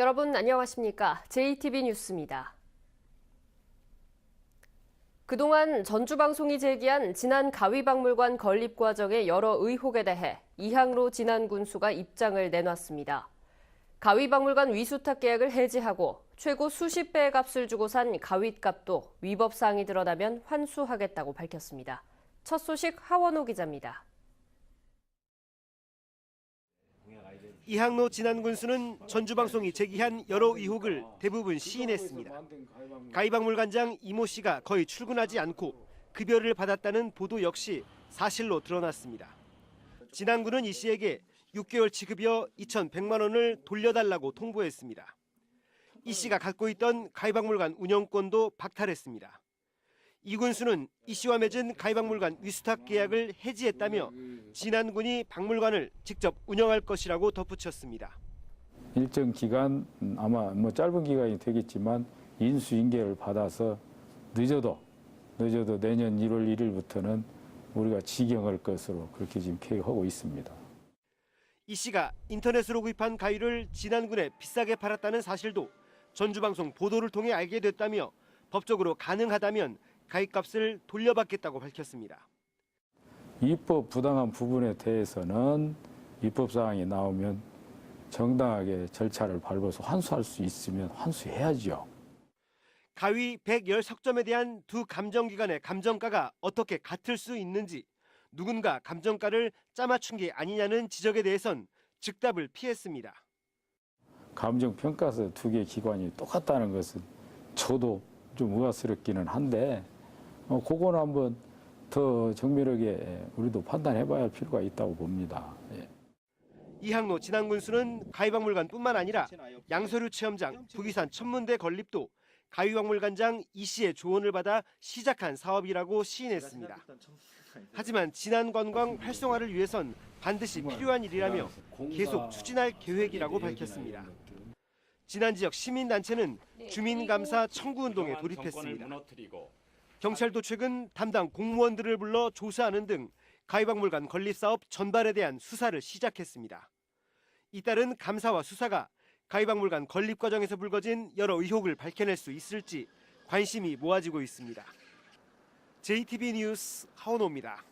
여러분 안녕하십니까? JTB 뉴스입니다. 그동안 전주방송이 제기한 진안 가위박물관 건립 과정의 여러 의혹에 대해 이항로 진안 군수가 입장을 내놨습니다. 가위박물관 위수탁 계약을 해지하고 최고 수십 배의 값을 주고 산 가윗값도 위법 사항이 드러나면 환수하겠다고 밝혔습니다. 첫 소식 하원호 기자입니다. 이항로 진안군수는 전주방송이 제기한 여러 의혹을 대부분 시인했습니다. 가희박물관장 이모 씨가 거의 출근하지 않고 급여를 받았다는 보도 역시 사실로 드러났습니다. 진안군은 이 씨에게 6개월치 급여 2,100만 원을 돌려달라고 통보했습니다. 이 씨가 갖고 있던 가희박물관 운영권도 박탈했습니다. 이 군수는 이 씨와 맺은 가희박물관 위수탁 계약을 해지했다며 진안군이 박물관을 직접 운영할 것이라고 덧붙였습니다. 일정 기간 음, 아마 뭐 짧은 기간이 되겠지만 인수인계를 받아서 늦어도 늦어도 내년 1월 1일부터는 우리가 직영할 것으로 그렇게 지금 계획하고 있습니다. 이 씨가 인터넷으로 구입한 가위를 진안군에 비싸게 팔았다는 사실도 전주방송 보도를 통해 알게 됐다며 법적으로 가능하다면 가위값을 돌려받겠다고 밝혔습니다. 입법 부당한 부분에 대해서는 입법 사항이 나오면 정당하게 절차를 밟아서 환수할 수 있으면 환수해야죠. 가위 110석점에 대한 두 감정기관의 감정가가 어떻게 같을 수 있는지 누군가 감정가를 짜맞춘 게 아니냐는 지적에 대해선 즉답을 피했습니다. 감정 평가서 두 개 기관이 똑같다는 것은 저도 좀 의아스럽기는 한데 어, 그건 한번 더 정밀하게 우리도 판단해 봐야 할 필요가 있다고 봅니다. 예. 이항로 진안군수는 가위박물관뿐만 아니라 양서류 체험장, 북이산 천문대 건립도 가위박물관장 이 씨의 조언을 받아 시작한 사업이라고 시인했습니다. 하지만 진안 관광 활성화를 위해선 반드시 필요한 일이라며 계속 추진할 계획이라고 밝혔습니다. 진안 지역 시민단체는 주민감사 청구운동에 돌입했습니다. 경찰도 최근 담당 공무원들을 불러 조사하는 등 가위박물관 건립 사업 전반에 대한 수사를 시작했습니다. 이따른 감사와 수사가 가위박물관 건립 과정에서 불거진 여러 의혹을 밝혀낼 수 있을지 관심이 모아지고 있습니다. JTB 뉴스 하원호입니다.